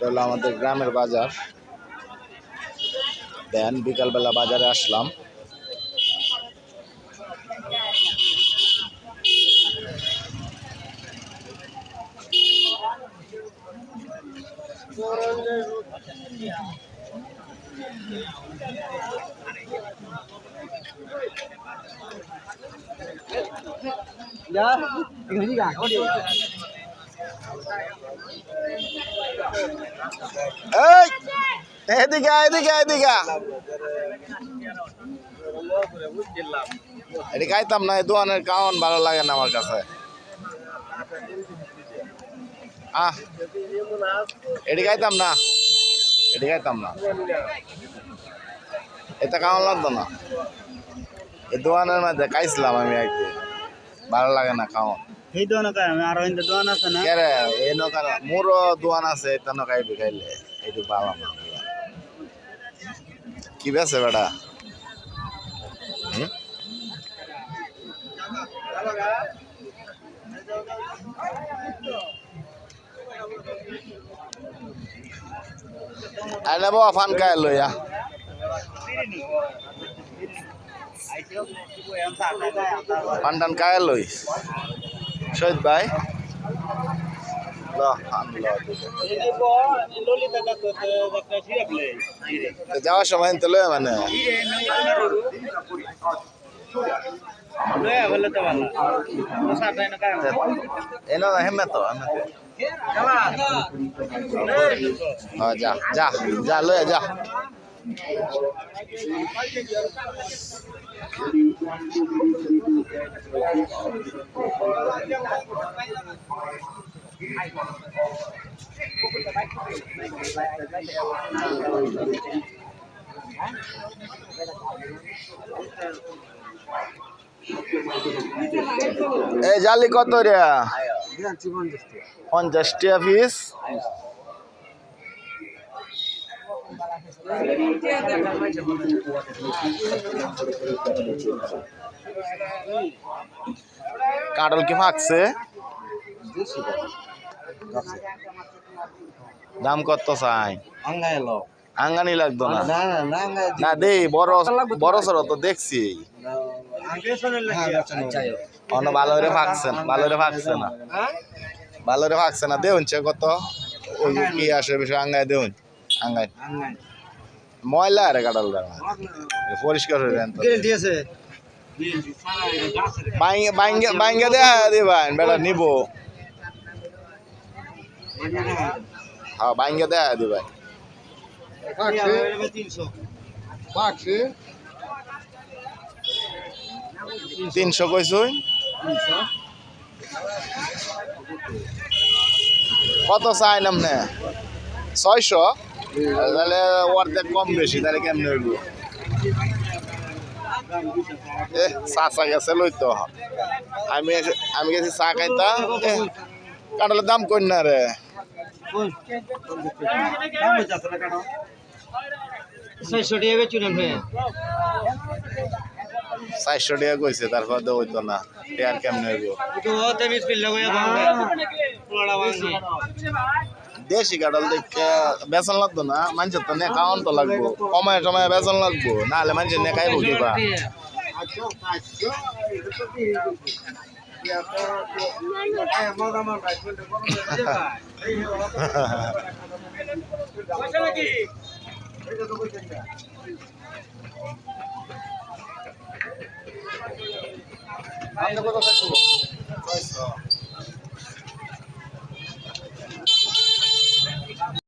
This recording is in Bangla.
এটা হলো আমাদের গ্রামের বাজার। দেন বিকালবেলা বাজারে আসলাম। এই, এদিকে এদিকে এদিকে। এটি খাইতাম না, এই দোকানের কাউন ভালো লাগে না আমার কাছে। আহ এটি খাইতাম না এটি খাইতাম না। এটা কেমন লাগতো না। এই দোকানের মধ্যে খাইছিলাম আমি একদিন ভালো লাগে না খাওয়ান সেই দোকান কায় আমি আরও হিন্দু দোকান আছে না? কেরে, এই নকার মোরও দোকান আছে এটা নকাই বিকাইলে এইটু পালাম না কি বেছে বেটা? আরে বাবা ফান খাই লইয়া ফান টান খাই লই। শহীদ ভাই যাওয়ার সময় তো লয় মানে। এনো হেমে তো হেমে তো। যা যা যা লয়ে যা। এই জালি কত রে? পঞ্চাশ টিয়া পিস কাটল কি ফাঁকছে? দাম কত চাই? আঙ্গানি লাগতো না? না দে বড় বড় সড়ো তো দেখছি। অন্য ভালো ফাঁকছে না ভালো করে ফাঁকছে না। ভালো করে ফাঁকছে না, দেউন কত? কি আসে বিষয়, আঙ্গায় দেউন। আঙ্গায় ময়লা রে কাটাল পরিষ্কার হয়ে বাইঙ্গে দেয়া দিবান বেটা নিব। হ্যাঁ বাইঙ্গে দেয়া দিবান তিনশো কইছুই? কত চাই নামনে? ছয়শো? তাহলে অর্ধেক কম বেশি তাহলে কেমনে হইব? এ চা গেছে লই তো আমি আমি গেছি চা খাইতাম এ, কাঁঠালের দাম কই না রে? চারশো টাকা কইছে তারপর তো হইতো না টেয়ার কেমনে হইব? দেশি গাডাল দেখে বেসন লাগতো না, মানুষের তো নেকা অন্ত লাগবো। কমায় সময় বেসন লাগবো, নাহলে মানুষের নেকাই বুঝি পা